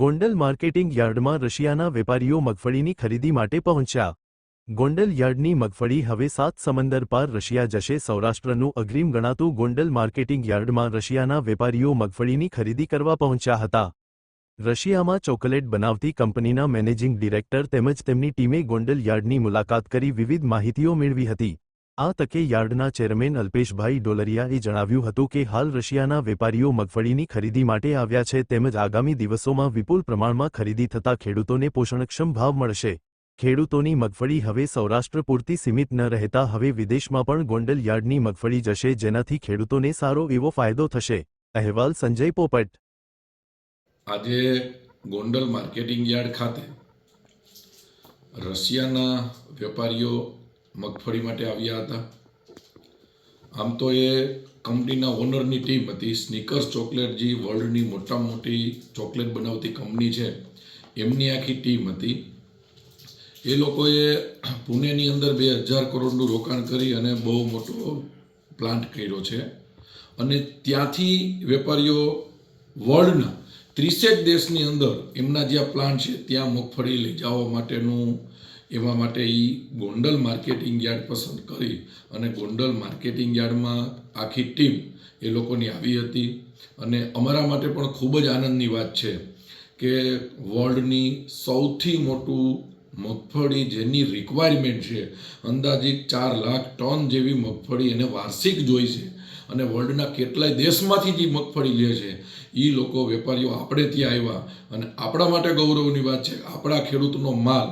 Gondal marketing યાર્ડમાં રશિયાના વેપારીઓ મગફળીની ખરીદી માટે પહોંચ્યા. ગોંડલ યાર્ડની મગફળી હવે સાત સમંદર પાર રશિયા જશે. સૌરાષ્ટ્રનું અગ્રીમ ગણાતું ગોંડલ માર્કેટિંગ યાર્ડમાં રશિયાના વેપારીઓ મગફળીની ખરીદી કરવા પહોંચ્યા હતા. રશિયામાં ચોકલેટ બનાવતી કંપનીના મેનેજિંગ ડિરેક્ટર તેમજ તેમની ટીમે ગોંડલ યાર્ડની મુલાકાત કરી વિવિધ માહિતીઓ મેળવી હતી. આ તકે યાર્ડના ચેરમેન અલ્પેશભાઈ ડોલરિયાએ જણાવ્યું હતું કે હાલ રશિયાના વેપારીઓ મગફળીની ખરીદી માટે આવ્યા છે તેમજ આગામી દિવસોમાં વિપુલ પ્રમાણમાં ખરીદી થતા ખેડૂતોને પોષણક્ષમ ભાવ મળશે. ખેડૂતોની મગફળી હવે સૌરાષ્ટ્ર પૂરતી સીમિત ન રહેતા હવે વિદેશમાં પણ ગોંડલ યાર્ડની મગફળી જશે જેનાથી ખેડૂતોને સારો એવો ફાયદો થશે. અહેવાલ સંજય પોપટ. આજે ગોંડલ માર્કેટિંગ યાર્ડ ખાતે રશિયાના વેપારીઓ મગફળી માટે આવ્યા હતા. આમ તો એ કંપનીના ઓનરની ટીમ હતી. સ્નીકર્સ ચોકલેટ જે વર્લ્ડની મોટામાં મોટી ચોકલેટ બનાવતી કંપની છે, એમની આખી ટીમ હતી. એ લોકોએ પુણેની અંદર બે હજાર કરોડનું રોકાણ કરી અને બહુ મોટો પ્લાન્ટ કર્યો છે. અને ત્યાંથી વેપારીઓ વર્લ્ડના ત્રીસેક દેશની અંદર એમના જ્યાં પ્લાન્ટ છે, ત્યાં મગફળી લઈ જવા માટેનું એવા માટે એ ગોંડલ માર્કેટિંગ યાર્ડ પસંદ કરી અને ગોંડલ માર્કેટિંગ યાર્ડમાં આખી ટીમ એ લોકોની આવી હતી. અને અમારા માટે પણ ખૂબ જ આનંદની વાત છે કે વર્લ્ડની સૌથી મોટું મગફળી જેની રિક્વાયરમેન્ટ છે, અંદાજિત ચાર લાખ ટન જેવી મગફળી એને વાર્ષિક જોઈ છે. અને વર્લ્ડના કેટલાય દેશમાંથી જે મગફળી લે છે એ લોકો વેપારીઓ આપણે ત્યાં આવ્યા. અને આપણા માટે ગૌરવની વાત છે આપણા ખેડૂતનો માલ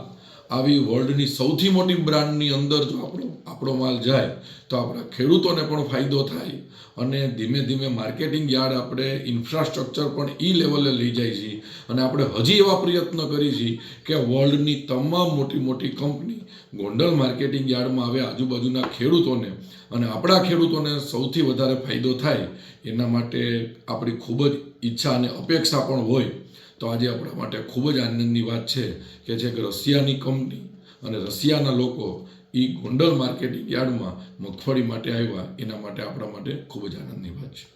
આવી વર્લ્ડની સૌથી મોટી બ્રાન્ડની અંદર જો આપણો આપણો માલ જાય, તો આપણા ખેડૂતોને પણ ફાયદો થાય. અને ધીમે ધીમે માર્કેટિંગ યાર્ડ આપણે ઇન્ફ્રાસ્ટ્રક્ચર પણ એ લેવલે લઈ જાય છે. અને આપણે હજી એવા પ્રયત્ન કરી છીએ કે વર્લ્ડની તમામ મોટી મોટી કંપની ગોંડલ માર્કેટિંગ યાર્ડમાં આવે આજુબાજુના ખેડૂતોને. અને આપણા ખેડૂતોને સૌથી વધારે ફાયદો થાય એના માટે આપણી ખૂબ જ ઈચ્છા અને અપેક્ષા પણ હોય. તો આજે આપણા માટે ખૂબ જ આનંદની વાત છે કે જે રશિયાની કંપની અને રશિયાના લોકો એ ગોંડલ માર્કેટિંગ યાર્ડમાં મગફળી માટે આવ્યા, એના માટે આપણા માટે ખૂબ જ આનંદની વાત છે.